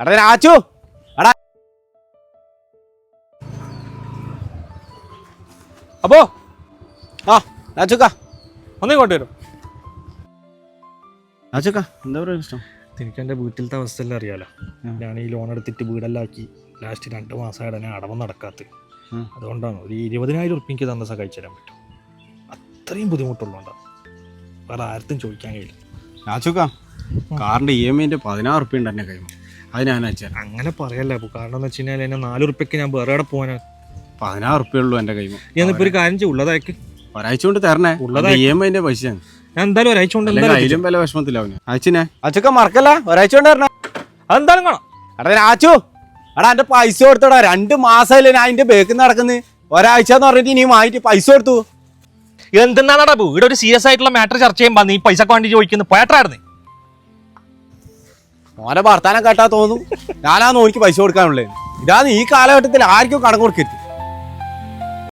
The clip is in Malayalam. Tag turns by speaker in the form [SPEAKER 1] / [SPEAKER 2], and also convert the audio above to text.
[SPEAKER 1] എടാ രാച്ചു എടാ. അപ്പോ ആ രാച്ചുക്ക ഒന്നേ ഇങ്ങോട്ട് വരും. എന്താ പറയുക
[SPEAKER 2] എനിക്ക് എന്റെ വീട്ടിലത്തെ അവസ്ഥയെല്ലാം അറിയാലോ. ഞാൻ ഈ ലോൺ എടുത്തിട്ട് വീടെല്ലാം ആക്കി. ലാസ്റ്റ് രണ്ട് മാസമായിട്ട് തന്നെ അടവ് നടക്കാത്ത. അതുകൊണ്ടാണ് ഒരു ഇരുപതിനായിരം ഉറുപ്പ്യ എനിക്ക് തന്ന സഹായിച്ചു തരാൻ പറ്റും. അത്രയും ബുദ്ധിമുട്ടുള്ളതുകൊണ്ടാണ് വേറെ ആർക്കും ചോദിക്കാൻ കഴിയില്ല.
[SPEAKER 1] രാച്ചുക്ക കാറിന്റെ ഇ എം ഐന്റെ പതിനാറ് ഉറുപ്പ്യ ഉണ്ട് എന്നെ കൈമ അത് ഞാൻ അയച്ചാൽ
[SPEAKER 2] അങ്ങനെ പറയല്ല അപ്പൊ കാരണം എന്ന് വെച്ച് കഴിഞ്ഞാൽ എന്നെ നാല് ഉറുപ്പ്യക്ക് ഞാൻ വേറെ എവിടെ പോകാനാ
[SPEAKER 1] പതിനാറ് ഉറുപ്പ്യ ഉള്ളൂ എന്റെ കൈമ
[SPEAKER 2] ഞാൻ ഇപ്പൊ ഒരു കാര്യം ചെയ്യും ഉള്ളതാക്കി.
[SPEAKER 1] ഒരാഴ്ച കൊണ്ട് തരണേ.
[SPEAKER 2] ഉള്ളതായി
[SPEAKER 1] ഇ എം പൈസ
[SPEAKER 2] ഞാൻ എന്തായാലും ഒരാഴ്ച കൊണ്ട്
[SPEAKER 1] അതിലും വില വിഷമത്തിലാവും അച്ഛനെ അച്ഛക്ക മറക്കല്ല? ഒരാഴ്ച കൊണ്ട് തരണേ.
[SPEAKER 2] അതെന്തായാലും കാണാം.
[SPEAKER 1] എടാ രാച്ചു എടാ എന്റെ പൈസ കൊടുത്തോടാ. രണ്ട് മാസമല്ലേ ഞാൻ അതിന്റെ ബേക്കിൽ നടക്കുന്നത് ഒരാഴ്ച എന്ന് പറഞ്ഞിട്ട് ഇനി വാങ്ങിട്ട് പൈസ കൊടുത്തു.
[SPEAKER 2] എന്തെന്നാണ് ഇവിടെ ഒരു സീരിയസ് ആയിട്ടുള്ള മാറ്റർ ചർച്ച ചെയ്യുമ്പോൾ നീ പൈസക്ക് വേണ്ടി ചോദിക്കുന്നത് പോയട്ടായിരുന്നു
[SPEAKER 1] മോനെ വർത്താനം കേട്ടാ തോന്നും. ഞാനാ നോക്കി പൈസ കൊടുക്കാനുള്ളത് ഇതാണ് ഈ കാലഘട്ടത്തിൽ ആർക്കും കടം കൊടുക്കരുത്.